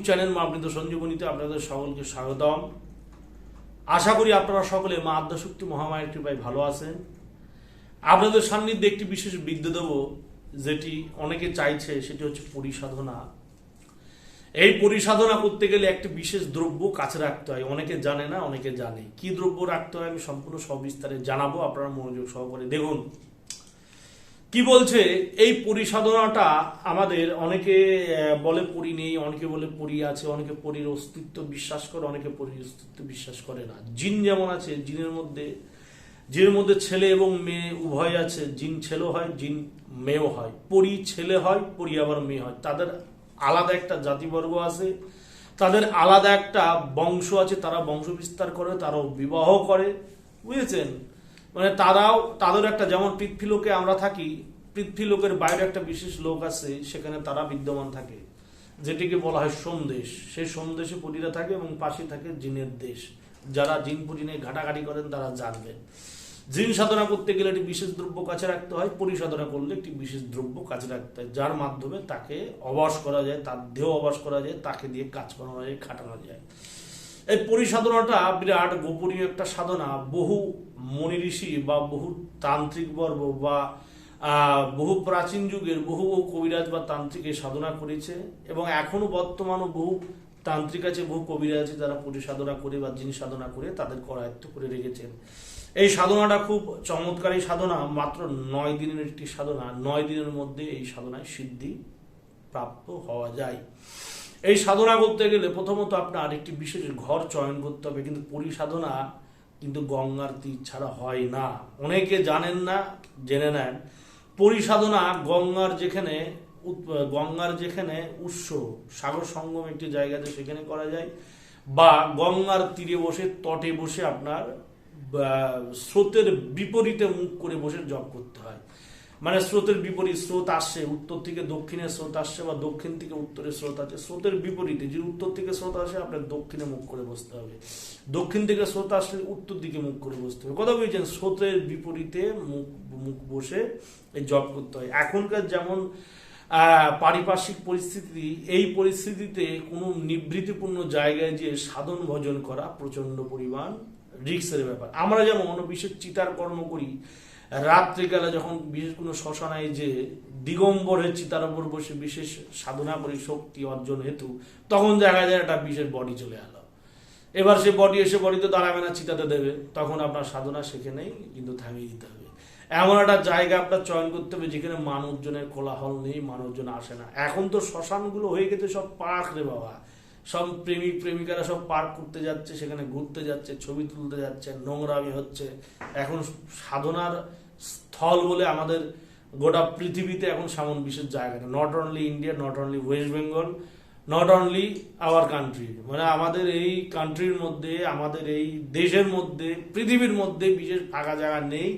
YouTube channel মা মৃত সঞ্জীবনীতে আপনাদের সকলকে স্বাগতম। আশা করি আপনারা সকলে মা আদ্যাশক্তি মহামায়ের কৃপায় ভালো আছেন। আপনাদের সান্নিধ্যে একটি বিশেষ বিদ্যা দেব, যেটি অনেকে চাইছে, সেটি হচ্ছে পরিসাধনা। এই পরিসাধনা করতে গেলে একটি বিশেষ দ্রব্য কাছে রাখতে হয়। অনেকে জানে না, অনেকে জানে। কি দ্রব্য রাখতে হয় আমি সম্পূর্ণ সবিস্তারে জানাব, আপনারা মনোযোগ সহকারে দেখুন। কি বলছে? এই পরিসাধনাটা আমাদের অনেকে বলে পরি নেই, অনেকে বলে পরি আছে, অনেকে পরির অস্তিত্ব বিশ্বাস করে, অনেকে পরির অস্তিত্ব বিশ্বাস করে না। জিন যেমন আছে, জিনের মধ্যে জিনের মধ্যে ছেলে এবং মেয়ে উভয় আছে, জিন ছেলে হয়, জিন মেয়েও হয়। পরি ছেলে হয়, পরি আবার মেয়ে হয়। তাদের আলাদা একটা জাতিবর্গ আছে, তাদের আলাদা একটা বংশ আছে, তারা বংশ বিস্তার করে, তারাও বিবাহ করে, বুঝেছেন? মানে তারাও, তাদের একটা যেমন পৃথ্বীলোকে আমরা থাকি পৃথ্বীলোকের বাইরে একটা বিশেষ লোক আছে, সেখানে তারা বিদ্যমান থাকে। যেটিকে বলা হয় সোমদেশ। সেই সোমদেশে পরীরা থাকে এবং পাশে থাকে জিনের দেশ। যারা জিন পুরি নিয়ে ঘাটাঘাটি করেন, তারা জানবেন জিন সাধনা করতে গেলে একটি বিশেষ দ্রব্য কাছে রাখতে হয় পরিসাধনা করলে একটি বিশেষ দ্রব্য কাছে রাখতে হয়, যার মাধ্যমে তাকে অবাস করা যায়, তার দেহ অবাস করা যায়, তাকে দিয়ে কাজ করানো যায়, খাটানো যায়। এই পরিসাধনাটা বিরাট গোপনীয় একটা সাধনা। বহু মনি ঋষি বা বহু তান্ত্রিক বর্গ বা বহু প্রাচীন যুগের বহু বহু কবিরাজ বা তান্ত্রিক এই সাধনা করেছে এবং এখনও বর্তমানও বহু তান্ত্রিক আছে, বহু কবিরাজ আছে যারা পরিসাধনা করে বা জিন সাধনা করে তাদের করায়ত্ত করে রেখেছেন। এই সাধনাটা খুব চমৎকার সাধনা। মাত্র নয় দিনের একটি সাধনা। নয় দিনের মধ্যে এই সাধনায় সিদ্ধি প্রাপ্ত হওয়া যায়। এই সাধনা করতে গেলে প্রথমত আপনার একটি বিশেষ ঘর চয়ন করতে হবে, কিন্তু পরিসাধনা কিন্তু গঙ্গার তীর ছাড়া হয় না। অনেকে জানেন না, জেনে নেন। পরিসাধনা গঙ্গার যেখানে গঙ্গার যেখানে উৎস, সাগর সঙ্গম একটি জায়গাতে সেখানে করা যায়। বা গঙ্গার তীরে বসে, তটে বসে আপনার স্রোতের বিপরীতে মুখ করে বসে জপ করতে হয়। মানে স্রোতের বিপরীত স্রোত আসছে উত্তর থেকে দক্ষিণে স্রোত আসছে বা দক্ষিণ থেকে উত্তরে স্রোত আছে স্রোতের বিপরীতে যে উত্তর থেকে স্রোত আসে, আপনার দক্ষিণে মুখ করে বসতে হবে। দক্ষিণ থেকে স্রোত আসলে উত্তর দিকে মুখ করে বসতে হবে। কথা বলছেন, স্রোতের বিপরীতে মুখ মুখ বসে এই জব করতে হয়। এখনকার যেমন পারিপার্শ্বিক পরিস্থিতি, এই পরিস্থিতিতে কোনো নিবৃত্তিপূর্ণ জায়গায় যে সাধন ভজন করা প্রচণ্ড পরিমাণ রিক্সের ব্যাপার। আমরা যেমন বিশেষ চিতার কর্ম করি রাত্রিকালে যখন বিশেষ কোনো শ্মশানায় যে দিগম্বর হয়ে চিতার উপর বসে বিশেষ সাধনা করি, শক্তি অর্জন হেতু, তখন দেখা যায় একটা বিশেষ বডি চলে এলো। এবার সে বডি এসে বডিতে দাঁড়াবে না, চিতাতে দেবে, তখন আপনার সাধনা সেখানেই কিন্তু থামিয়ে দিতে হবে। এমন একটা জায়গা আপনার চয়ন করতে হবে যেখানে মানুষজনের কোলাহল নেই, মানুষজন আসে না। এখন তো শ্মশানগুলো হয়ে গেছে, সব পার্ক রে বাবা। সব প্রেমিক, প্রেমিকারা সব পার্ক করতে যাচ্ছে, সেখানে ঘুরতে যাচ্ছে, ছবি তুলতে যাচ্ছে, নোংরামি হচ্ছে। এখন সাধনার স্থল বলে আমাদের গোটা পৃথিবীতে এখন সেমন বিশেষ জায়গা না not only India not only West Bengal not only our country মানে আমাদের এই কান্ট্রির মধ্যে, আমাদের এই দেশের মধ্যে, পৃথিবীর মধ্যে বিশেষ ফাঁকা জায়গা নেই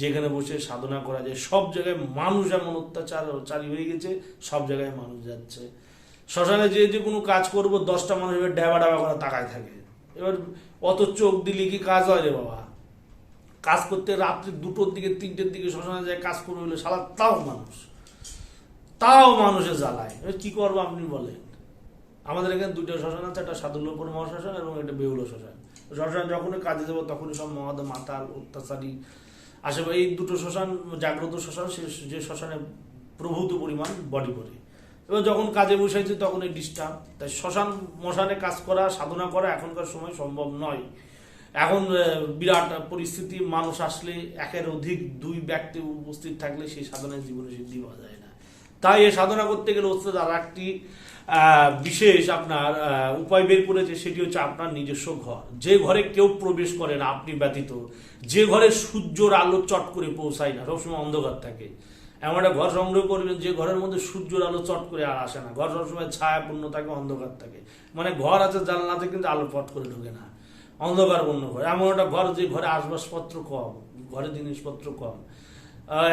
যেখানে বসে সাধনা করা যায়। সব জায়গায় মানুষ এমন অত্যাচার চারি হয়ে গেছে, সব জায়গায় মানুষ যাচ্ছে। শ্মশানে যে যে কোনো কাজ করব, দশটা মানুষ এবার ড্যাবা ড্যাবা করে তাকায় থাকে। এবার অত চোখ দিলে কি কাজ হয় রে বাবা? কাজ করতে রাত্রি দুটোর দিকে, তিনটের দিকে শ্মশানে যায়, কাজ করবে বলে সারা তাও মানুষ। তাও মানুষে জ্বালায়। কি করব আপনি বলেন? আমাদের এখানে দুটো শ্মশান আছে, একটা সাদুল্লপুর মহাশ্মশান এবং একটা বেউল শ্মশান। শ্মশান যখনই কাজে যাব তখনই সব মহাদ, মাতাল, অত্যাচারী আসে। এই দুটো শ্মশান, জাগ্রত শ্মশান, সে যে শ্মশানে প্রভূত পরিমাণ বডি করে। এবার যখন কাজে বসাইছে, তখন এই ডিস্টার্ব তাই শ্মশান মশানে কাজ করা, সাধনা করা এখনকার সময় সম্ভব নয়। এখন বিরাট পরিস্থিতি, মানুষ আসলে একের অধিক দুই ব্যক্তি উপস্থিত থাকলে সেই সাধনায় জীবনে সিদ্ধি পাওয়া যায় না। তাই এই সাধনা করতে গেলে ওস্তাদ আর একটি বিশেষ আপনার উপায় বের করেছে, সেটি হচ্ছে আপনার নিজস্ব ঘর। যে ঘরে কেউ প্রবেশ করে না, আপনি ব্যতীত। যে ঘরে সূর্যর আলো চট করে পৌঁছায় না, সবসময় অন্ধকার থাকে। এমন একটা ঘর সংগ্রহ করবেন, যে ঘরের মধ্যে সূর্যের আলো চট করে আর আসে না। ঘর সবসময় ছায়াপূর্ণ থাকে, অন্ধকার থাকে। মানে ঘর আছে, জানলাতে কিন্তু আলো পট করে ঢোকে না। অন্ধকারপূর্ণ ঘর এমন একটা ঘর যে ঘরে আসবাবপত্র কম, ঘরে জিনিসপত্র কম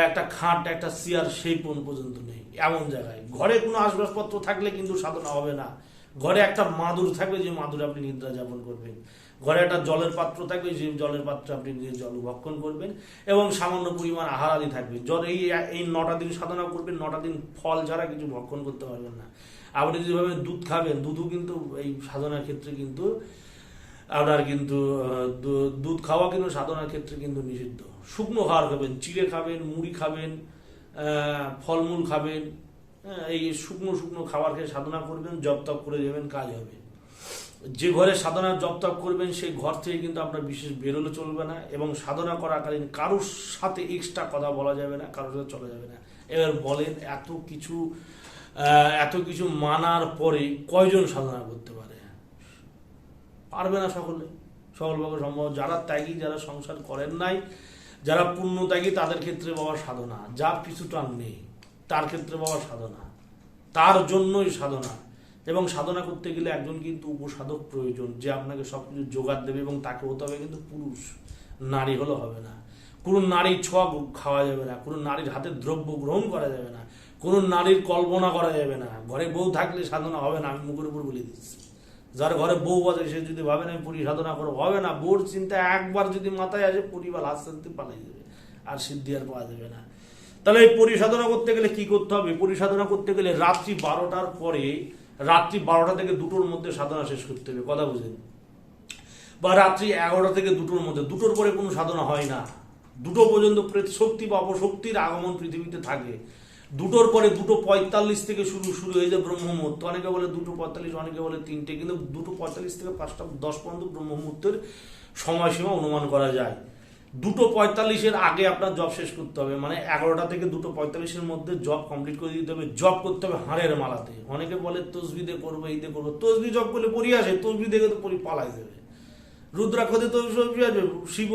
একটা খাট, একটা চেয়ার সেই পর্যন্ত নেই, এমন জায়গায়। ঘরে কোনো আসবাবপত্র থাকলে কিন্তু সাধনা হবে না। ঘরে একটা মাদুর থাকবে, যে মাদুরে আপনি নিদ্রা যাপন করবেন। ঘরে একটা জলের পাত্র থাকবে, যে জলের পাত্র আপনি নিজে জল ভক্ষণ করবেন। এবং সামান্য পরিমাণ আহার আদি থাকবে। জল এই এই নটা দিন সাধনা করবেন, নটা দিন ফল ছাড়া কিছু ভক্ষণ করতে পারবেন না। আপনি যেভাবে দুধ খাবেন, দুধও কিন্তু এই সাধনার ক্ষেত্রে কিন্তু আপনার কিন্তু দুধ খাওয়া কিন্তু সাধনার ক্ষেত্রে কিন্তু নিষিদ্ধ। শুকনো খাবার খাবেন, চিড়ে খাবেন, মুড়ি খাবেন ফলমূল খাবেন এই শুকনো শুকনো খাবার খেয়ে সাধনা করবেন, জপ তপ করে যাবেন কাজ হবে। যে ঘরে সাধনা, জপ তপ করবেন, সেই ঘর থেকে কিন্তু আপনার বিশেষ বেরোলে চলবে না এবং সাধনা করাকালীন কারোর সাথে এক্সট্রা কথা বলা যাবে না, কারোর সাথে চলা যাবে না। এবার বলেন, এত কিছু এত কিছু মানার পরে কয়জন সাধনা করতে পারে? পারবে না সকলে। সকল পক্ষে সম্ভব। যারা ত্যাগী, যারা সংসার করেন নাই, যারা পূর্ণ ত্যাগী, তাদের ক্ষেত্রে বাবা সাধনা। যা পিছুটান নেই, তার ক্ষেত্রে বাবা সাধনা। তার জন্যই সাধনা। এবং সাধনা করতে গেলে একজন কিন্তু উপসাধক প্রয়োজন, যে আপনাকে সব কিছু জোগাড় দেবে এবং তাকে হতে হবে কিন্তু পুরুষ। নারী হলে হবে না। কোনো নারীর ছোঁয়া খাওয়া যাবে না। কোনো নারীর হাতে দ্রব্য গ্রহণ করা যাবে না। কোনো নারীর কল্পনা করা যাবে না। ঘরে বউ থাকলে সাধনা হবে না, আমি মুখের উপর বলে দিচ্ছি। যার ঘরে বউ আছে, সে যদি ভাবে না, আমি পুরী সাধনা করব, হবে না। বউর চিন্তা একবার যদি মাথায় আসে পরিবার হাত শান্তি পালাই যাবে, আর সিদ্ধি আর পাওয়া যাবে না। তাহলে এই পরিসাধনা করতে গেলে কি করতে হবে? পরিসাধনা করতে গেলে রাত্রি বারোটার পরে, রাত্রি বারোটা থেকে দুটোর মধ্যে সাধনা শেষ করতে হবে। কথা বুঝেন বা রাত্রি এগারোটা থেকে দুটোর মধ্যে, দুটোর পরে কোনো সাধনা হয় না। দুটো পর্যন্ত শক্তি বা অপশক্তির আগমন পৃথিবীতে থাকে। দুটোর পরে দুটো পঁয়তাল্লিশ থেকে শুরু শুরু হয়ে যায় ব্রহ্ম মুহূর্ত অনেকে বলে দুটো পঁয়তাল্লিশ, অনেকে বলে তিনটে, কিন্তু দুটো পঁয়তাল্লিশ থেকে পাঁচটা, দশ পর্যন্ত ব্রহ্ম মুহূর্তের সময়সীমা অনুমান করা যায়। দুটো পঁয়তাল্লিশের আগে আপনার জব শেষ করতে হবে মানে এগারোটা থেকে দুটো পঁয়তাল্লিশের মধ্যে জব কমপ্লিট করে দিতে হবে, জব করতে হবে হাড়ের মালাতে। অনেকে বলে তসবি দিয়ে করব, এই দিয়ে করব। তসবি জব করলে পরি আসে, তসবি দেখে তো পরি পালাই দেবে। রুদ্রাক্ষ দিয়ে তসবি আসবে, শিব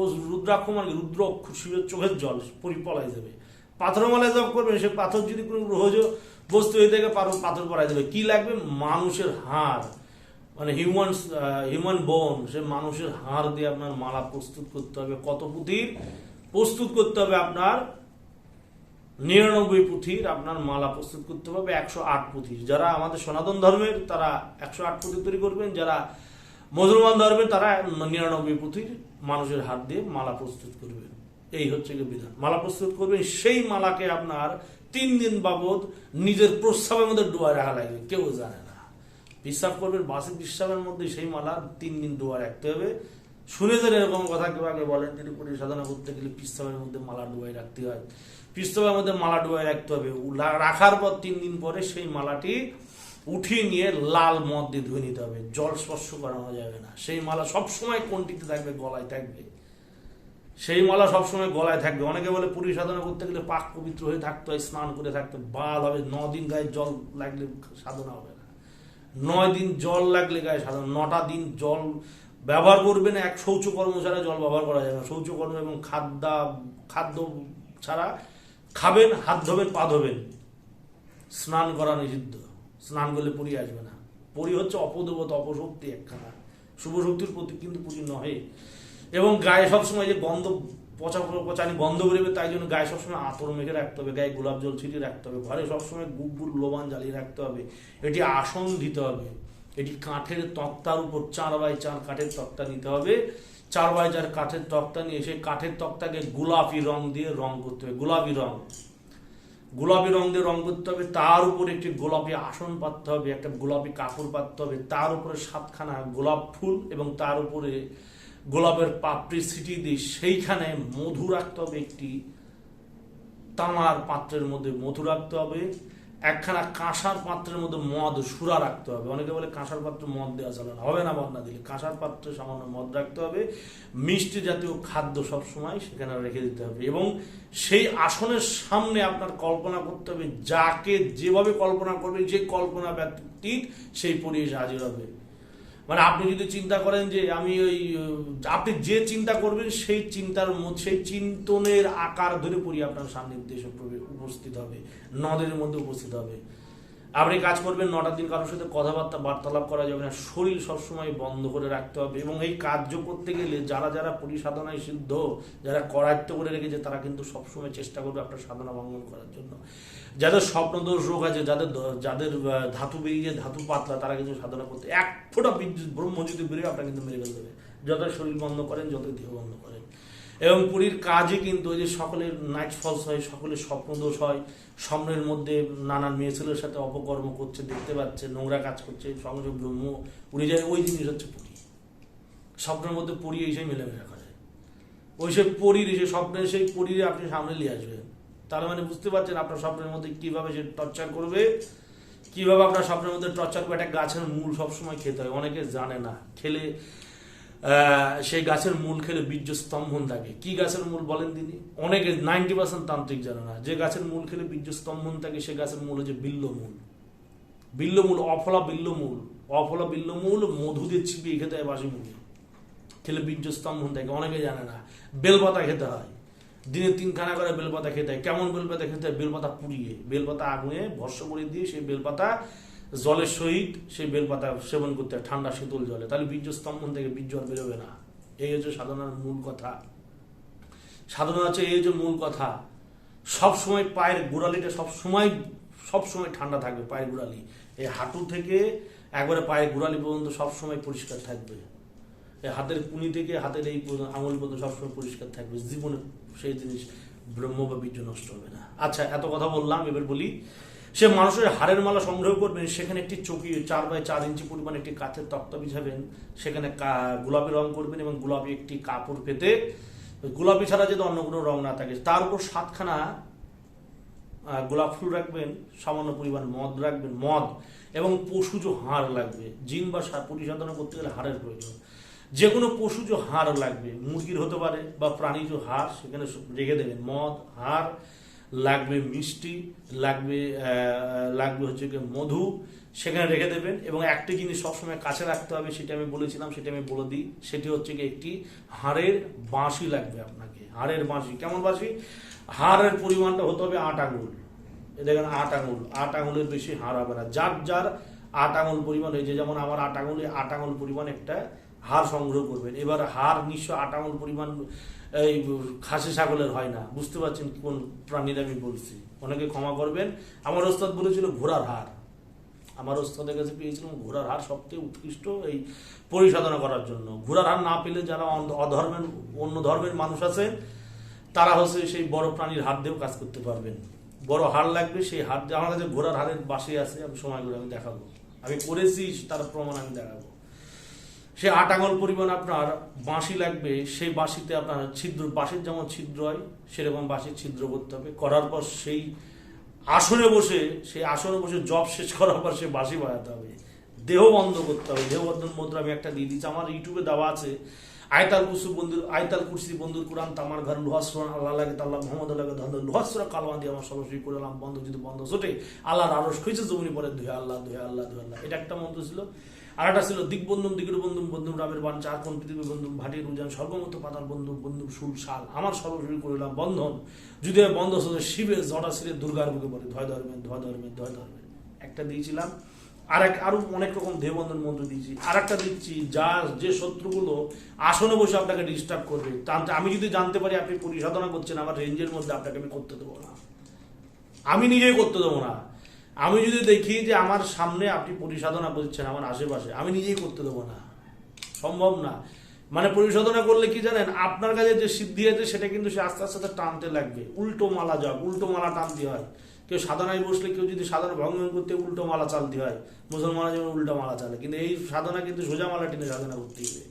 ও রুদ্রাক্ষ মানে রুদ্র শিবের চোখের জল, পরি পলাই যাবে পাথরমালায় জব করবেন, সে পাথর যদি কোনো গ্রহজ বস্তু হয়ে থাকে, পাথর- পরাই দেবে। কি লাগবে? মানুষের হাড়। মানে হিউম্যান হিউম্যান বোন সে মানুষের হাড় দিয়ে আপনার মালা প্রস্তুত করতে হবে। কত পুঁথির? প্রস্তুত করতে হবে আপনার নিরানব্বই পুঁথির আপনার মালা প্রস্তুত করতে হবে, একশো আট পুঁথির। যারা আমাদের সনাতন ধর্মের, তারা একশো আট পুঁথি তৈরি করবেন। যারা মুসলমান ধর্মের, তারা নিরানব্বই পুঁথির মানুষের হাত দিয়ে মালা প্রস্তুত করবেন। এই হচ্ছে গিয়ে বিধান। মালা প্রস্তুত করবেন, সেই মালাকে আপনার তিন দিন বাবদ নিজের প্রস্রাবের মধ্যে ডুয়ায় রাখা লাগবে কেউ জানে না। বিশ্বাস করবেন বাসি বিশ্বাসের মধ্যে সেই মালা তিন দিন ডুয়া রাখতে হবে। শুনেছেন এরকম কথা কেউ আগে বলেন তিনি পুরী সাধনা করতে গেলে পিস্তবের মধ্যে মালা ডুবাই রাখতে হয়। পিস্তবের মধ্যে মালা ডুবাই রাখতে হবে। রাখার পর তিন দিন পরে সেই মালাটি উঠিয়ে নিয়ে লাল মদ দিয়ে ধুয়ে নিতে হবে। জল স্পর্শ করানো যাবে না। সেই মালা সবসময় কোনটিতে থাকবে? গলায় থাকবে। সেই মালা সবসময় গলায় থাকবে। অনেকে বলে পুরী সাধনা করতে গেলে পাক পবিত্র হয়ে থাকতে হয়, স্নান করে থাকতে। বাল হবে ন দিন গায়ে জল লাগলে সাধনা হবে না। নয় দিন জল লাগলে গায়ে সাধারণ নটা দিন জল ব্যবহার করবেন এক শৌচকর্ম ছাড়া জল ব্যবহার করা যাবে না। শৌচকর্ম এবং খাদ্য খাদ্য ছাড়া খাবেন, হাত ধোবেন, পা ধোবেন। স্নান করা নিষিদ্ধ। স্নান করলে পরি আসবে না। পরি হচ্ছে অপদেবতা, অপশক্তি একখানা। শুভ শক্তির প্রতি কিন্তু পুরি নহে। এবং গায়ে সবসময় যে গন্ধ, পচা পচানি গন্ধ বেরোবে, তাই জন্য গায়ে সবসময় আতর মেখে রাখতে হবে, গায়ে গোলাপ জল ছিটিয়ে রাখতে হবে, ঘরে সবসময় গুব্বুর লোবান জ্বালিয়ে রাখতে হবে, এটি আসন দিতে হবে, এটি কাঠের তক্তার উপর, চার বাই চার কাঠের তক্তা নিতে হবে, চার বাই চার কাঠের তক্তা নিয়ে সেই কাঠের তক্তাকে গোলাপি রং দিয়ে রং করতে হবে, গোলাপি রং গোলাপি রং দিয়ে রং করতে হবে, তার উপর একটি গোলাপি আসন পাততে হবে, একটা গোলাপি কাপড় পাততে হবে, তার উপরে সাতখানা গোলাপ ফুল এবং তার উপরে গোলাপের পাপড়ি ছিটি দিয়ে সেইখানে মধু রাখতে হবে একটি তামার পাত্রের মধ্যে মধু রাখতে হবে। একখানা কাঁসার পাত্রের মধ্যে মদ, সুরা রাখতে হবে। অনেকে বলে কাঁসার পাত্রে মদ দেওয়া চলে না। হবে না মদ না দিলে। কাঁসার পাত্রে সামান্য মদ রাখতে হবে। মিষ্টি জাতীয় খাদ্য সবসময় সেখানে রেখে দিতে হবে। এবং সেই আসনের সামনে আপনার কল্পনা করতে হবে, যাকে যেভাবে কল্পনা করবে যে কল্পনা ব্যতীত সেই পরিবেশ হাজির হবে। মানে আপনি যদি চিন্তা করেন যে আমি ওই আপনি যে চিন্তা করবেন সেই চিন্তার মধ্যে, সেই চিন্তনের আকার ধরে পড়ি আপনার সামনে উপস্থিত হবে, নদের মধ্যে উপস্থিত হবে। আপনি কাজ করবেন, নটার দিন কারোর সাথে কথাবার্তা, বার্তালাপ করা যাবে না। শরীর সবসময় বন্ধ করে রাখতে হবে এবং এই কার্য করতে গেলে যারা যারা পরিসাধনায় সিদ্ধ, যারা করায়ত্ত করে রেখেছে, তারা কিন্তু সবসময় চেষ্টা করবে আপনার সাধনা ভঙ্গন করার জন্য। যাদের স্বপ্নদোষ রোগ আছে, যাদের যাদের ধাতু বেরিয়ে ধাতু পাতলা, তারা কিন্তু সাধনা করতে এক ফোঁটা বিদ্যুৎ ব্রহ্ম বেরিয়ে, আপনার কিন্তু মেরে ফেলে দেবে যত শরীর বন্ধ করেন যত দেহ বন্ধ করেন। এবং পুরীর কাজে কিন্তু ওই যে সকলের নাইট ফলস হয়, সকলের স্বপ্নদোষ হয় স্বপ্নের মধ্যে নানান মেয়ে ছেলের সাথে অপকর্ম করছে, দেখতে পাচ্ছে, নোংরা কাজ করছে, সংযোগ ব্রহ্ম, উড়ে যায়, ওই জিনিস হচ্ছে পুরী। স্বপ্নের মধ্যে পড়ি এসে মেলামেশা করে ওই সে পরীর এসে স্বপ্নের সেই পরীরে আপনি সামনে নিয়ে আসবেন। তার মানে বুঝতে পারছেন আপনার স্বপ্নের মধ্যে কীভাবে সে টর্চার করবে? কীভাবে আপনার স্বপ্নের মধ্যে টর্চার করে একটা গাছের মূল সবসময় খেতে হয়? অনেকে জানে না। খেলে সেই গাছের মূল খেলে বীর্য স্তম্ভন থাকে। কি গাছের মূল বলেন তিনি? অনেকে নাইনটি পার্সেন্ট তান্ত্রিক জানে না। যে গাছের মূল খেলে বীর্য স্তম্ভন থাকে, সে গাছের মূল হচ্ছে বিল্ল মূল। বিল্লমূল অফলা বিল্লমূল অফলা বিল্লমূল মধু দিয়ে চিপিয়ে খেতে হয় বাসি মুখে খেলে বীর্য স্তম্ভন থাকে, অনেকে জানে না। বেলপাতা খেতে হয়। দিনে তিনখানা করে বেলপাতা খেতে হয়। কেমন বেলপাতা খেতে হয়? বেলপাতা পুড়িয়ে, বেলপাতা আগুনে ভস্য করে দিয়ে সেই বেলপাতা জলের সহিত সেই বেলপাতা সেবন করতে হয়, ঠান্ডা শীতল জলে। তাহলে বীর্য স্তম্ভন থেকে বীর্য আর বেরোবে না। এই হচ্ছে সাধনার মূল কথা। সাধনা হচ্ছে, এই হচ্ছে মূল কথা। সব সময় পায়ের গোড়ালিটা সব সময় সব সময় ঠান্ডা থাকবে, পায়ের গোড়ালি। এই হাঁটু থেকে একবারে পায়ের গোড়ালি পর্যন্ত সব সময় পরিষ্কার থাকবে। এই হাতের কুনি থেকে হাতের এই আঙুল পর্যন্ত সবসময় পরিষ্কার থাকবে। জীবনে সেই জিনিস ব্রহ্ম বা বীর্য নষ্ট হবে না। আচ্ছা এত কথা বললাম, এবার বলি সে মানুষের হাড়ের মালা সংগ্রহ করবেন সেখানে একটি চকি, চার বাই চার ইঞ্চি পরিমাণ একটি কাঠের তক্তা বিছাবেন, সেখানে গোলাপি রং করবেন এবং গোলাপি একটি কাপড় পেতে, গোলাপি ছাড়া যদি অন্য কোনো রং না থাকে, তার উপর সাতখানা গোলাপ ফুল রাখবেন, সামান্য পরিমাণ মদ রাখবেন, মদ এবং পশুজ হাড় লাগবে, জিন বা পরিসাধনা করতে গেলে হাড়ের প্রয়োজন। যে কোনো পশুজ হাড় লাগবে, মুরগির হতে পারে বা প্রাণীজ হাড়, সেখানে রেখে দেবেন, মদ, হাড় লাগবে মিষ্টি, লাগবে লাগবে হচ্ছে মধু, সেখানে রেখে দেবেন এবং একটি জিনিস সবসময় কাছে রাখতে হবে, সেটা আমি বলেছিলাম, সেটা আমি বলে দিই, সেটি হচ্ছে গিয়ে একটি হাড়ের বাঁশি লাগবে আপনাকে, হাড়ের বাঁশি। কেমন বাঁশি? হাড়ের পরিমাণটা হতে হবে আট আঙুল। দেখেন, আট আঙুল, আট আঙুলের বেশি হাড় হবে না। যার যার আট আঙুল পরিমাণ হয়েছে, যেমন আমার আট আঙুলে, আট আঙুল পরিমাণ একটা হাড় সংগ্রহ করবেন। এবার হাড় নিশ্চয় আট আঙুল পরিমাণ এই খাসি ছাগলের হয় না। বুঝতে পারছেন কোন প্রাণীর আমি বলছি? অনেকে ক্ষমা করবেন। আমার ওস্তাদ বলেছিল ঘোড়ার হার আমার ওস্তাদের কাছে পেয়েছিলাম ঘোড়ার হার সবচেয়ে উৎকৃষ্ট এই পরিসাধনা করার জন্য। ঘোড়ার হার না পেলে যারা অধর্মের, অন্য ধর্মের মানুষ আছে, তারা হচ্ছে সেই বড় প্রাণীর হাত দিয়েও কাজ করতে পারবেন। বড় হাড় লাগবে, সেই দিয়ে আমার কাছে ঘোড়ার হাড়ের বাসে আছে, আমি সময় করে আমি দেখাবো। আমি করেছি, তার প্রমাণ আমি দেখাবো। সে আট আঙুল পরিমাণ আপনার বাঁশি লাগবে, সেই বাঁশিতে আপনার ছিদ্র, বাঁশির যেমন ছিদ্র হয়, সেরকম বাঁশির ছিদ্র করতে হবে। করার পর সেই আসনে বসে, সেই আসনে বসে জব শেষ করার পর সে বাঁশি বাজাতে হবে। দেহ বন্ধ করতে হবে। দেহ বন্ধন মুদ্রা আমি একটা দিয়ে দিচ্ছি। আমার ইউটিউবে দেওয়া আছে, আয়তাল কুসু বন্ধুর, আয়তাল কুরসি বন্ধুর কোরআন, তামার ঘর লুহাসরান আল্লাহ লাগে তাল্লাহ মোহাম্মদ লাগে ধন্দ লুহাসরা কালওয়ান দিয়ে আমার সরাসরি করলাম, বন্ধ যদি বন্ধ ছোটে, আল্লাহর আরস খুঁজে জমিনি পরে ধুয়ে আল্লাহ ধুয়ে আল্লাহ ধুয়ে আল্লাহ। এটা একটা মন্ত্র ছিল। আর একটা ছিল দিগ্বন্ধুম দিগের বন্ধুম বন্ধুম রামের বান চার কোন পৃথিবী বন্ধুম ভাটির উজান সর্বমত পাতার বন্ধু বন্ধুম সুল শাল আমার সর্বশরী করিলাম বন্ধন। যদি বন্ধ হতো শিবের জটা ছিঁড়ে দুর্গার মুখে পড়ে। ধয় ধর্মেন ধয় ধর্মেন ধয় ধর্মেন একটা দিয়েছিলাম। আর এক আরও অনেক রকম দেবন্ধন মন্ত্র দিয়েছি। আর একটা দিচ্ছি, যা যে শত্রুগুলো আসনে বসে আপনাকে ডিস্টার্ব করবে। আমি যদি জানতে পারি, আপনি পরিসাধনা করছেন, আমার রেঞ্জের মধ্যে আপনাকে আমি করতে দেবো না। আমি নিজেই করতে দেবো না। আমি যদি দেখি যে আমার সামনে আপনি পরিসাধনা করছেন আমার আশেপাশে, আমি নিজেই করতে দেবো না। সম্ভব না। মানে পরিশোধনা করলে কি জানেন, আপনার কাছে যে সিদ্ধি আছে সেটা কিন্তু সে আস্তে আস্তে টানতে লাগবে। উল্টো মালা যাক, উল্টো মালা টানতে হয়। কেউ সাধনায় বসলে কেউ যদি সাধনা ভঙ্গন করতে উল্টো মালা চালতে হয়, মুসলমানরা যেমন উল্টো মালা চালে, কিন্তু এই সাধনা কিন্তু সোজা মালা টেনে সাধনা করতে হবে।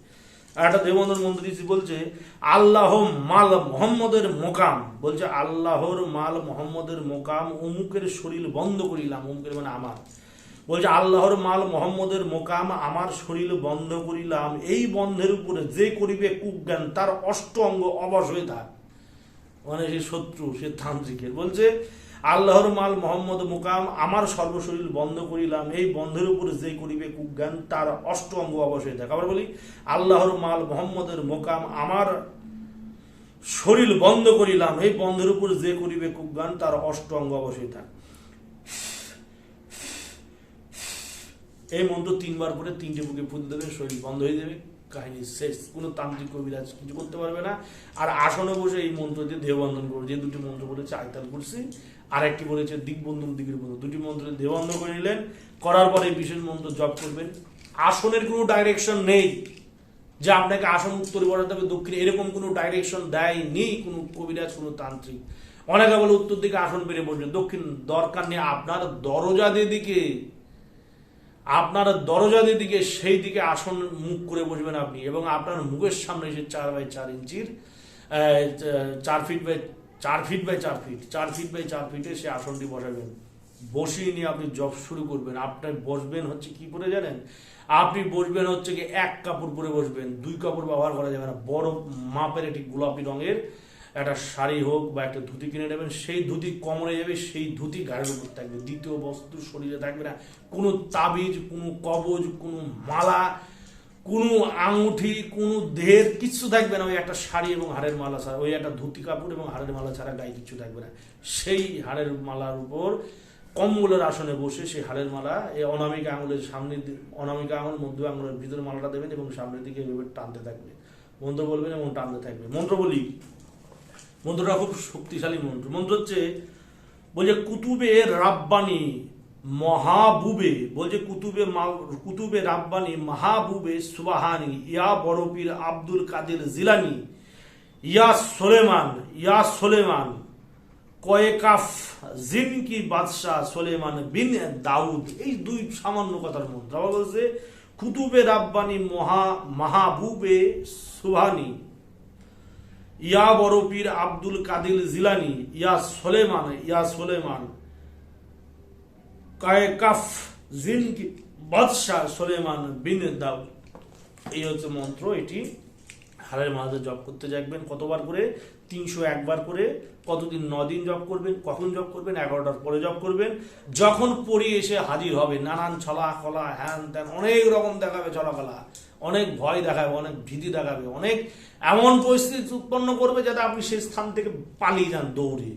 আর একটা দেবন্দর মন্ত্রী বলছে, আল্লাহ মাল মোহাম্মদের মোকাম। বলছে, আল্লাহর মাল মোহাম্মদের মোকাম অমুকের শরীর বন্ধ করিলাম, অমুকের মানে আমার। বলছে, আল্লাহর মাল মোহাম্মদের মোকাম আমার শরীর বন্ধ করিলাম। এই বন্ধের উপরে যে করিবে কুজ্ঞান তার অষ্ট অঙ্গ অবশ হয়ে থাক। মানে সে শত্রু, সে তান্ত্রিকের। বলছে আল্লাহর মাল মোহাম্মদ মুকাম আমার সর্বশরীর বন্ধ করিলাম। এই বন্ধের উপরে যে করিবে কুজ্ঞান, তার অষ্ট অঙ্গ অবশ্যই থাকে আবার বলি, আল্লাহর মাল মোহাম্মদের মোকাম আমার শরীর বন্ধ করিলাম। এই বন্ধের উপর যে করিবে কুজ্ঞান, তার অষ্ট অঙ্গ অবশ্যই থাকে এই মন্ত্র তিনবার করে তিনটে বুকে ফুটে দেবে, শরীর বন্ধ হয়ে যাবে, কাহিনী শেষ। কোনো তান্ত্রিক কবিরাজ কিছু করতে পারবে না। আর আসনে বসে এই মন্ত্র দিয়ে দেহবন্ধন করবে। যে দুটি মন্ত্র বলেছে, আয়তাল করছি আর একটি বলেছে দিকবন্ধন দিকের বন্ধু। দুটি মন্ত্র দেহবন্ধ করে নিলেন, করার পরে বিশেষ মন্ত্র জপ করবেন। আসনের কোনো ডাইরেকশন নেই যে আপনাকে আসন উত্তর বসাতে হবে, দক্ষিণে এরকম কোনো ডাইরেকশন দেয়নি কোনো কবিরাজ, কোনো তান্ত্রিক। অনেকে বলে উত্তর দিকে আসন পেরে বসবে দক্ষিণ দরকার নেই, আপনার দরজা দিকে আপনার দরজা দিকে সেই দিকে আসন মুখ করে বসবেন আপনি। এবং আপনার মুখের সামনে এসে চার বাই চার ইঞ্চির চার ফিট বাই চার ফিট বাই চার ফিট চার ফিট বাই চার ফিটে সে আসনটি বসাবেন। বসিয়ে নিয়ে আপনি জব শুরু করবেন। আপনি বসবেন হচ্ছে কি করে জানেন? আপনি বসবেন হচ্ছে কি এক কাপড় পরে বসবেন। দুই কাপড় ব্যবহার করা যাবে না। বড় মাপের একটি গোলাপি রঙের একটা শাড়ি হোক বা একটা ধুতি কিনে নেবেন। সেই ধুতি কমরে যাবে, সেই ধুতি গায়ের উপর থাকবে। দ্বিতীয় বস্তু শরীরে থাকবে না। কোনো তাবিজ, কোনো কবজ, কোনো মালা কোনো আঙুঠি, কোনো দেহের কিচ্ছু থাকবে না। ওই একটা শাড়ি এবং হাড়ের মালা ছাড়া, ওই একটা ধুতি কাপড় এবং হাড়ের মালা ছাড়া গায়ে কিচ্ছু থাকবে না। সেই হাড়ের মালার উপর কম্বলের আসনে বসে সেই হাড়ের মালা, এই অনামিকা আঙুলের সামনের অনামিকা আঙুল, মধ্য আঙুলের ভিতরে মালাটা দেবেন এবং সামনের দিকে এভাবে টানতে থাকবে। মন্ত্র বলবেন এবং টানতে থাকবে। মন্ত্র বলি, মন্ত্রটা খুব শক্তিশালী মন্ত্র। মন্ত্র হচ্ছে, বলছে, কুতুবে রাব্বানি মহাবুবে, বলছে কুতুবে কুতুবে রাব্বানি, মাহাবুবে সুবাহানি, ইয়া বড়পীর আব্দুল কাদের জিলানি, ইয়া সোলেমান ইয়া সোলেমান, কয়েকাফ জিন কি বাদশাহ সোলেমান বিন দাউদ, এই দুই সামান্য কথার মধ্যে। আবার বলছে, কুতুবে রাব্বানি মহা, মাহাবুবে সুবহানি, ইয়া বড় পীর আব্দুল কাদিল জিলানি, ইয়া সোলেমান ইয়া সোলেমান কায়কাফ জিন কি বাদশাহ সোলেমান বিন দাউদ এই হচ্ছে মন্ত্র, এটি হারের মাঝে জপ করতে যাবেন কতবার করে? তিনশো একবার করে। কতদিন? দিন জপ করবেন। কখন জপ করবেন? এগারোটার পরে জপ করবেন। যখন পড়ি এসে হাজির হবে, নানান ছলা কলা, হ্যান ত্যান, অনেক রকম দেখাবে চলাকলা। অনেক ভয় দেখাবে, অনেক ভীতি দেখাবে, অনেক এমন পরিস্থিতি উৎপন্ন করবে যাতে আপনি সেই স্থান থেকে পালিয়ে যান দৌড়ে।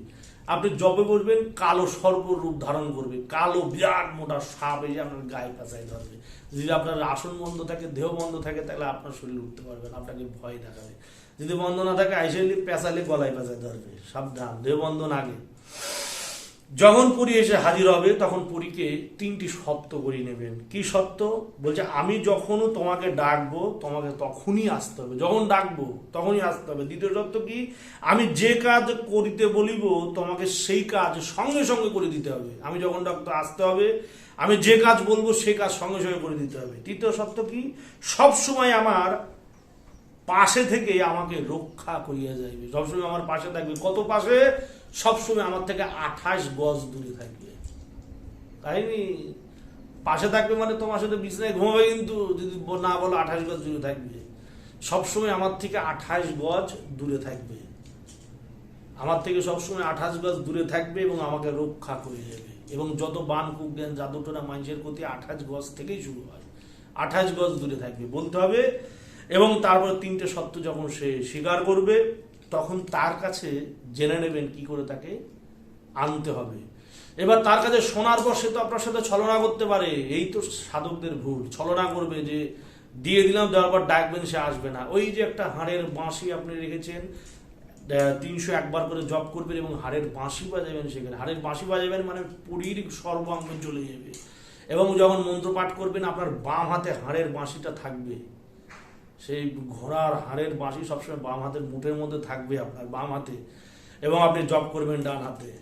আপনি জবে বসবেন, কালো সর্প রূপ ধারণ করবে। কালো বিরাট মোটা সাপ এসে আপনার গায়ে কাছায় ধরবে। যদি আপনার আসন বন্ধ থাকে, দেহ বন্ধ থাকে, তাহলে আপনার শরীর উঠতে পারবেন আপনাকে ভয় দেখাবে। যদি বন্ধ না থাকে আইসেলি পেঁচালে গলায় পেঁচায় ধরবে। সাবধান, দেহ বন্ধন আগে। যখন পুরী এসে হাজির হবে, তখন পুরীকে তিনটি সত্য করিয়ে নেবেন। কি সত্য বলছে, আমি যখনও তোমাকে ডাকবো, তোমাকে তখনই আসতে হবে। যখন ডাকবো, তখনই আসতে হবে। দ্বিতীয় সত্য কি? আমি যে কাজ করিতে বলিব, তোমাকে সেই কাজ সঙ্গে সঙ্গে করে দিতে হবে। আমি যখন ডাকতে আসতে হবে। আমি যে কাজ বলব, সে কাজ সঙ্গে সঙ্গে করে দিতে হবে। তৃতীয় সত্য কি? সবসময় আমার পাশে থেকে আমাকে রক্ষা করিয়া যাইবে। সবসময় আমার পাশে থাকবে। কত পাশে? সবসময় আমার থেকে আঠাশ গজ দূরে থাকবে। তাইনি পাশে থাকবে মানে তোমার সাথে বিছনায় ঘুমাবে কিন্তু যদি না বলো আঠাশ গজ দূরে থাকবে। সবসময় আমার থেকে আঠাশ গজ দূরে থাকবে। আমার থেকে সবসময় আঠাশ গজ দূরে থাকবে এবং আমাকে রক্ষা করে যাবে এবং যত বান কুজ্ঞান জাদুটোনা মানুষের প্রতি আঠাশ গজ থেকেই শুরু হয়। আঠাশ গজ দূরে থাকবে, বলতে হবে। এবং তারপর তিনটে সত্য যখন সে স্বীকার করবে তখন তার কাছে জেনে নেবেন কি করে তাকে আনতে হবে। এবার তার কাছে শোনার পর সে তো আপনার সাথে ছলনা করতে পারে। এই তো সাধকদের ভুল। ছলনা করবে যে, দিয়ে দিলাম, দেওয়ার পর ডাকবেন, সে আসবে না। ওই যে একটা হাড়ের বাঁশি আপনি রেখেছেন তিনশো একবার করে জব করবেন এবং হাড়ের বাঁশি বাজাবেন সেখানে। হাড়ের বাঁশি বাজাবেন মানে পুরীর সর্বাঙ্গ চলে যাবে। এবং যখন মন্ত্র পাঠ করবেন, আপনার বাম হাতে হাড়ের বাঁশিটা থাকবে। সেই ঘোড়ার হাড়ের বাঁশি সবসময় বাম হাতের মুঠের মধ্যে থাকবে আপনার, বাম হাতে। এবং আপনি জব করবেন ডান হাতে।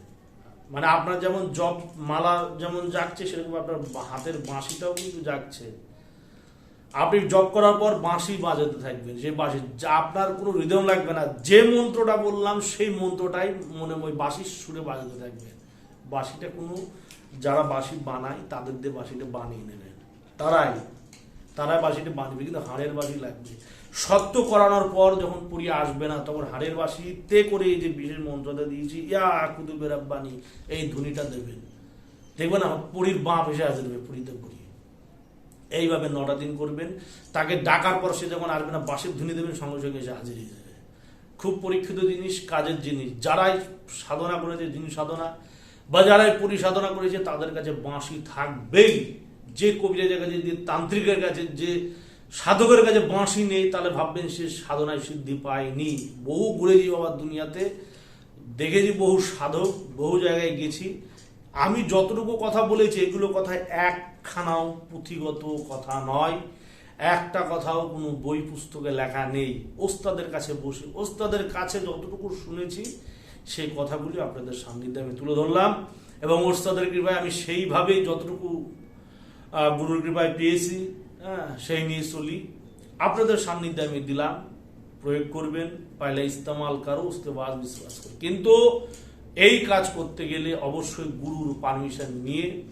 মানে আপনার যেমন জব মালা যেমন জাগছে, সেরকম আপনার হাতের বাঁশিটাও কিন্তু জাগছে। আপনি জব করার পর বাঁশি বাজাতে থাকবেন, যে বাঁশি। যা আপনার কোনো রিদম লাগবে না। যে মন্ত্রটা বললাম, সেই মন্ত্রটাই মনে ওই বাঁশির সুরে বাজাতে থাকবেন বাঁশিটা কোনো, যারা বাঁশি বানায়, তাদের দিয়ে বাঁশিটা বানিয়ে নেবেন। তারাই। তারা বাঁশিটা বাঁধবে কিন্তু হাড়ের বাঁশি লাগবে। সত্য করানোর পর যখন পুরী আসবে না, তখন হাড়ের বাঁশিতে করে এই যে বিশেষ মন্ত্রটা দিয়েছি, ইয়া কুতুবের আব্বানি এই ধ্বনিটা দেবেন। দেখবেন পুরীর বাঁ এসে দেবে পুরীতে পুরী। এইভাবে নটা দিন করবেন। তাকে ডাকার পর সে যখন আসবে না, বাঁশির ধ্বনি দেবেন, সঙ্গে সঙ্গে এসে হাজির হয়ে যাবে। খুব পরীক্ষিত জিনিস, কাজের জিনিস। যারাই সাধনা করেছে জিনিস সাধনা, বা যারাই পুরী সাধনা করেছে, তাদের কাছে বাঁশি থাকবেই। যে কবিরাজের কাছে, যে তান্ত্রিকের কাছে, যে সাধকের কাছে বাঁশি নেই, তাহলে ভাববেন সে সাধনায় সিদ্ধি পায়নি। বহু ঘুরেছি বাবার দুনিয়াতে, দেখেছি বহু সাধক, বহু জায়গায় গেছি। আমি যতটুকু কথা বলেছি, এগুলো কথায় একখানাও পুঁথিগত কথা নয়। একটা কথাও কোনো বই পুস্তকে লেখা নেই। ওস্তাদের কাছে বসে, ওস্তাদের কাছে যতটুকু শুনেছি, সেই কথাগুলি আপনাদের সান্নিধ্যে আমি তুলে ধরলাম। এবং ওস্তাদের কৃপায় আমি সেইভাবেই যতটুকু গুরুর কৃপায় পেয়েছি। হ্যাঁ সেই নিয়ে চলি। আপনাদের সান্নিধ্যে আমি দিলাম। প্রয়োগ করবেন। পাইলে ইস্তেমাল কারও উসকে বাদ বিশ্বাস করে। কিন্তু এই কাজ করতে গেলে অবশ্যই গুরুর পারমিশন নিয়ে,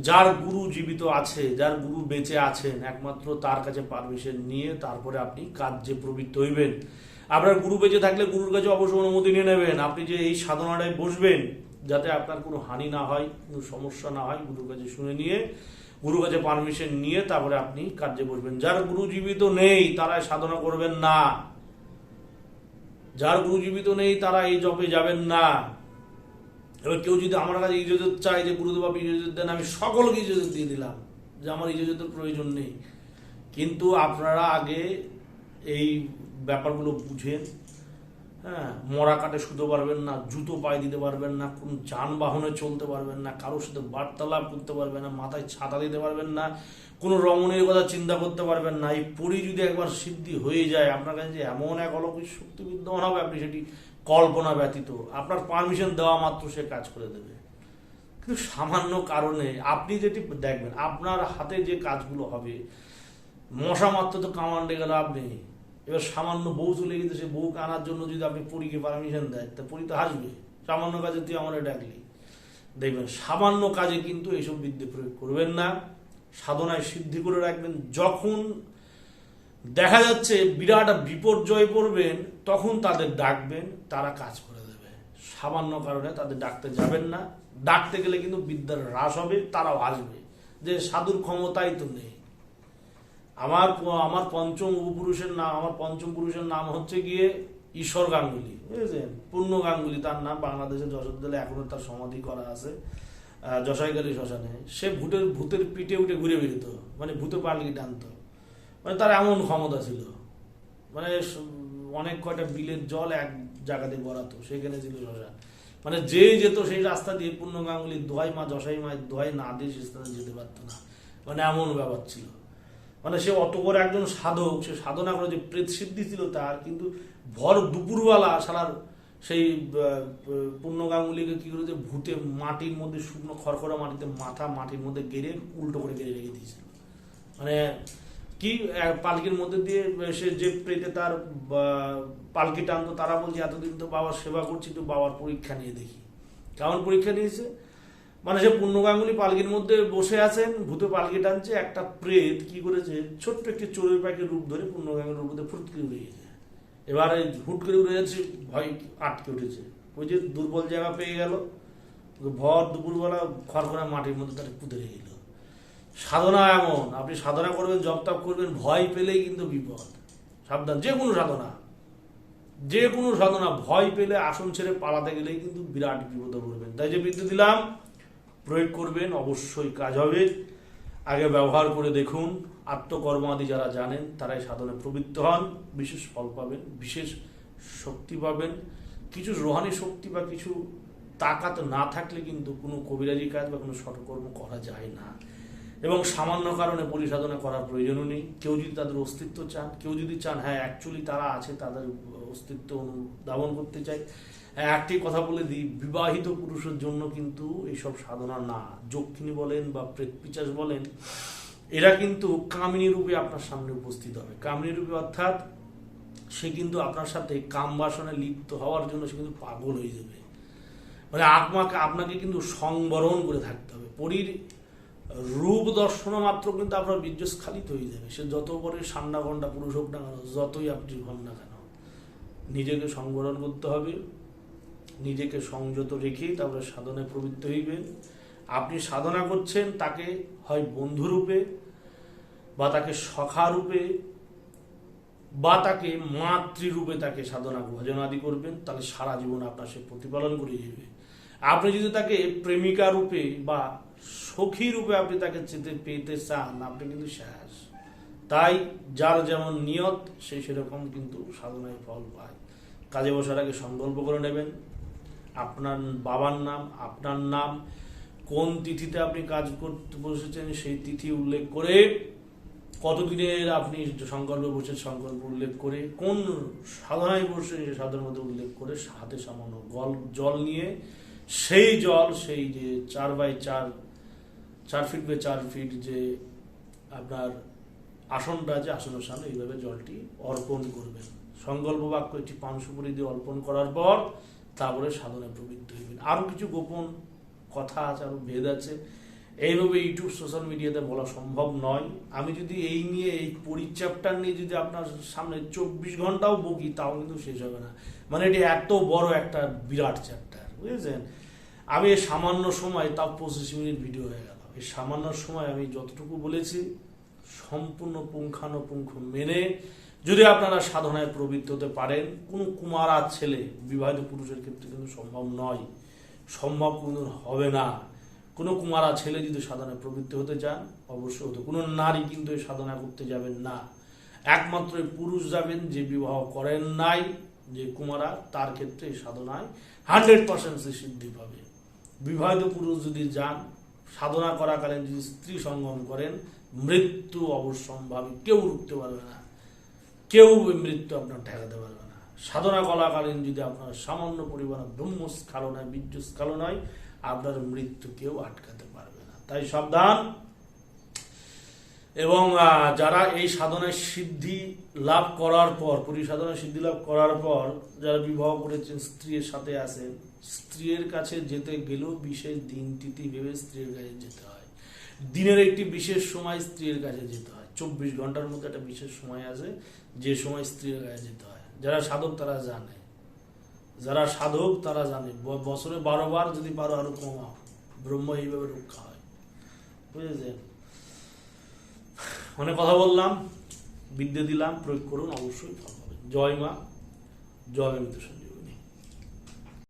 যার গুরু জীবিত আছে, যার গুরু বেঁচে আছেন, একমাত্র তার কাছে পারমিশন নিয়ে তারপরে আপনি কার্যে প্রবৃত্ত হইবেন। আপনার গুরু বেঁচে থাকলে গুরুর কাছে অবশ্যই অনুমতি নিয়ে নেবেন। আপনি যে এই সাধনাটায় বসবেন, যাতে আপনার কোনো হানি না হয়, কোনো সমস্যা না হয়, গুরুর কাছে শুনে নিয়ে গুরুর কাছে পারমিশন নিয়ে তারপরে আপনি কার্যে বসবেন। যার গুরু জীবিত নেই, তারা সাধনা করবেন না। যার গুরু জীবিত নেই, তারা এই জবে যাবেন না। এবার কেউ যদি আমার কাছে ইজত চায় যে, গুরুদেব, আপনি ইজত দেন, আমি সকলকে ইজত দিয়ে দিলাম যে, আমার ইজতের প্রয়োজন নেই। কিন্তু আপনারা আগে এই ব্যাপারগুলো বুঝেন হ্যাঁ মরা কাটে শুতে পারবেন না, জুতো পায়ে দিতে পারবেন না, কোন যানবাহনে চলতে পারবেন না, কারোর সাথে বার্তালাপ করতে পারবেন না, মাথায় ছাতা দিতে পারবেন না, কোনো রমণীর কথা চিন্তা করতে পারবেন না, এই পরি যদি একবার সিদ্ধি হয়ে যায়, আপনার কাছে যে এমন এক অলৌকিক শক্তি বিদ্যমান হবে, আপনি সেটি কল্পনা ব্যতীত। আপনার পারমিশন দেওয়া মাত্র সে কাজ করে দেবে। কিন্তু সামান্য কারণে আপনি যেটি দেখবেন, আপনার হাতে যে কাজগুলো হবে, মশা মাত্র তো কামান্ডে গেল, আপনি এবার সামান্য বউ চলে গেছে, সে বউকে আনার জন্য যদি আপনি পরীকে পারমিশন দেয় তা পরী তো হাসবে। সামান্য কাজে তুই আমার ডাকলি। দেখবেন, সামান্য কাজে কিন্তু এইসব বিদ্যে প্রয়োগ করবেন না। সাধনায় সিদ্ধি করে রাখবেন। যখন দেখা যাচ্ছে বিরাট বিপর্যয় পড়বেন, তখন তাদের ডাকবেন, তারা কাজ করে দেবে। সামান্য কারণে তাদের ডাকতে যাবেন না। ডাকতে গেলে কিন্তু বিদ্যার হ্রাস হবে, তারাও আসবে যে সাধুর ক্ষমতাই তো নেই। আমার আমার পঞ্চম উপপুরুষের নাম আমার পঞ্চম পুরুষের নাম হচ্ছে গিয়ে ঈশ্বর গাঙ্গুলি, বুঝেছেন? পূর্ণ গাঙ্গুলি, তার নাম বাংলাদেশের যশোরদলে এখনও তার সমাধি করা আছে যশাইকালী শ্মশানে। সে ভূতের ভূতের পিঠে উঠে ঘুরে বেরিত মানে ভূতে পালকি টানতো মানে তার এমন ক্ষমতা ছিল। মানে অনেক কয়টা বিলের জল এক জায়গাতে গড়াতো সেখানে ছিল শ্মশান। মানে যে যেত সেই রাস্তা দিয়ে পূর্ণ গাঙ্গুলি দোয়াই মা যশাই মায়ের দোয়াই না দিয়ে সে যেতে পারতো না। মানে এমন ব্যাপার ছিল। মানে সে অত বড় একজন সাধক, সে সাধনা করে যে প্রেত সিদ্ধি ছিল তার, কিন্তু ভর দুপুরবেলা সালার সেই পূর্ণ গাঙ্গুলিকে কি করেছে? ভূতে মাটির মধ্যে শুকনো খড়খড়া মাটিতে মাথা মাটির মধ্যে গেড়ে উল্টো করে গেড়ে রেখে দিয়েছিল। মানে কি পালকির মধ্যে দিয়ে সে যে প্রেতে তার পালকি টানতো, তারা বলছে, এতদিন তো বাবার সেবা করছি তো বাবার পরীক্ষা নিয়ে দেখি। কেমন পরীক্ষা নিয়েছে? মানে সে পূর্ণ গাঙ্গুলি পালকির মধ্যে বসে আছেন, ভূতে পালকি টানছে, একটা প্রেত কি করেছে, ছোট্ট একটি চোরের পাখির রূপ ধরে পূর্ণ গাঙ্গুলির মধ্যে ফুটকে উড়ে গেছে। এবারে হুট করে উড়ে যাচ্ছে, ভয় আটকে উঠেছে। ওই যে দুর্বল জায়গা পেয়ে গেল ভর দুপুরবেলা খড়খড়া মাটির মধ্যে তারা পুঁতে গেল সাধনা এমন, আপনি সাধনা করবেন, জপ তপ করবেন, ভয় পেলেই কিন্তু বিপদ। সাবধান, যে কোনো সাধনা। যে কোনো সাধনা, ভয় পেলে আসন ছেড়ে পালাতে গেলেই কিন্তু বিরাট বিপদে পড়বেন। তাই যে বিদ্যুৎ দিলাম প্রয়োগ করবেন, অবশ্যই কাজ হবে। আগে ব্যবহার করে দেখুন আত্মকর্ম আদি যারা জানেন, তারাই সাধনে প্রবৃত্ত হন, বিশেষ ফল পাবেন, বিশেষ শক্তি পাবেন। কিছু রোহানি শক্তি বা কিছু তাকাত না থাকলে কিন্তু কোনো কবিরাজি কাজ বা কোনো সৎকর্ম করা যায় না। এবং সামান্য কারণে পরিসাধনা করার প্রয়োজনও নেই। কেউ যদি তাদের অস্তিত্ব চান কেউ যদি চান হ্যাঁ অ্যাকচুয়ালি তারা আছে তাদের অস্তিত্ব অনুধাবন করতে হ্যাঁ, একটি কথা বলে দিই বিবাহিত পুরুষের জন্য কিন্তু এইসব সাধনা না। যক্ষিণী বলেন বা প্রেত পিচাস বলেন এরা কিন্তু কামিনী রূপে আপনার সামনে উপস্থিত হবে। কামিনী রূপে অর্থাৎ সে কিন্তু আপনার সাথে কাম বাসনে লিপ্ত হওয়ার জন্য সে কিন্তু পাগল হয়ে যাবে। মানে আপনাকে আপনাকে কিন্তু সংবরণ করে থাকতে হবে। পরীর রূপ দর্শন মাত্র কিন্তু আপনার বীর্যস্খালিত হয়ে যাবে। সে যত বড় সান্না ঘণ্টা পুরুষ হোক না কেন, যতই আপনি হন না কেন, নিজেকে সংবরণ করতে হবে, নিজেকে সংযত রেখেই তারপরে সাধনায় প্রবৃত্ত হইবেন। আপনি সাধনা করছেন তাকে হয় বন্ধুরূপে বা তাকে সখা রূপে, বা তাকে মাতৃরূপে তাকে সাধনা ভজনাদি করবেন, তাহলে সারা জীবন আপনার সে প্রতিপালন করে যাবে। আপনি যদি তাকে প্রেমিকা রূপে বা সখী রূপে আপনি তাকে চেতে পেতে চান, আপনি কিন্তু শেষ তাই যার যেমন নিয়ত, সে সেরকম কিন্তু সাধনায় ফল পায়। কাজে বসার আগে সংকল্প করে নেবেন, আপনার বাবার নাম, আপনার নাম, কোন তিথিতে আপনি কাজ করতে বসেছেন সেই তিথি উল্লেখ করে, কতদিনের আপনি সংকল্প বসে সংকল্প উল্লেখ করে, কোন সাধনায় বসে সাধনার মধ্যে উল্লেখ করে হাতে সামান্য গল জল নিয়ে, সেই জল, সেই যে চার বাই চার চার ফিট বাই চার ফিট যে আপনার আসনটা আছে সামনে এইভাবে জলটি অর্পণ করবেন। সংকল্প বাক্য একটি পান সুপুরি দিয়ে অর্পণ করার পর তারপরে সাধনে প্রবৃত্ত হইবেন। আরও কিছু গোপন কথা আছে, আরও ভেদ আছে। এইভাবে ইউটিউব, সোশ্যাল মিডিয়াতে বলা সম্ভব নয়। আমি যদি এই নিয়ে, এই পরিচ্যাপ্টার নিয়ে যদি আপনার সামনে চব্বিশ ঘন্টাও বকি, তাও কিন্তু শেষ হবে না। মানে এটি এত বড় একটা বিরাট চ্যাপ্টার বুঝেছেন? আমি সামান্য সময়, তাও পঁচিশ মিনিট ভিডিও হয়ে গেল। এই সামান্য সময় আমি যতটুকু বলেছি, সম্পূর্ণ পুঙ্খানুপুঙ্খ মেনে যদি আপনারা সাধনায় প্রবৃত্ত হতে পারেন, কোনো কুমারা ছেলে, বিবাহিত পুরুষের ক্ষেত্রে কিন্তু সম্ভব নয়। সম্ভব কোনো হবে না। কোনো কুমারা ছেলে যদি সাধনায় প্রবৃত্ত হতে চান, অবশ্যই হতো কোনো নারী কিন্তু এই সাধনা করতে যাবেন না। একমাত্র পুরুষ যাবেন যে বিবাহ করেন নাই, যে কুমারা, তার ক্ষেত্রে এই সাধনায় হান্ড্রেড পার্সেন্ট সে সিদ্ধি পাবে। বিবাহিত পুরুষ যদি যান সাধনা করাকালীন যদি স্ত্রী সঙ্গম করেন, মৃত্যু অবশ্যম্ভাবী। কেউ রুখতে পারবে না। কেউ মৃত্যু আপনার ঠেকাতে পারবে না। সাধনা কলাকালীন যদি আপনার সামান্য পরিমাণে ব্রহ্মস্খালনায় বীর্যস্খালনায় আপনার মৃত্যু কেউ আটকাতে পারবে না। তাই সাবধান। এবং যারা এই সাধনায় সিদ্ধি লাভ করার পর, পরিসাধনায় সিদ্ধি লাভ করার পর, যারা বিবাহ করেছেন, স্ত্রীর সাথে আছেন স্ত্রীর কাছে যেতে গেলেও বিশেষ দিন তিথি ভেবে স্ত্রীর কাছে যেতে হয়। দিনের একটি বিশেষ সময় স্ত্রীর কাছে যেতে হয়। চব্বিশ ঘণ্টার মধ্যে একটা বিশেষ সময় আছে, যে সময় স্ত্রীর কাছে যেতে হয়। যারা সাধক তারা জানে। যারা সাধক তারা জানে। বছরে বারো বার যদি পারো আরও কমাও। ব্রহ্ম এইভাবে রক্ষা হয়। বুঝেছেন? অনেক কথা বললাম, বিদ্যে দিলাম, প্রয়োগ করুন, অবশ্যই ফল পাবেন। জয় মা, জয় মিত্র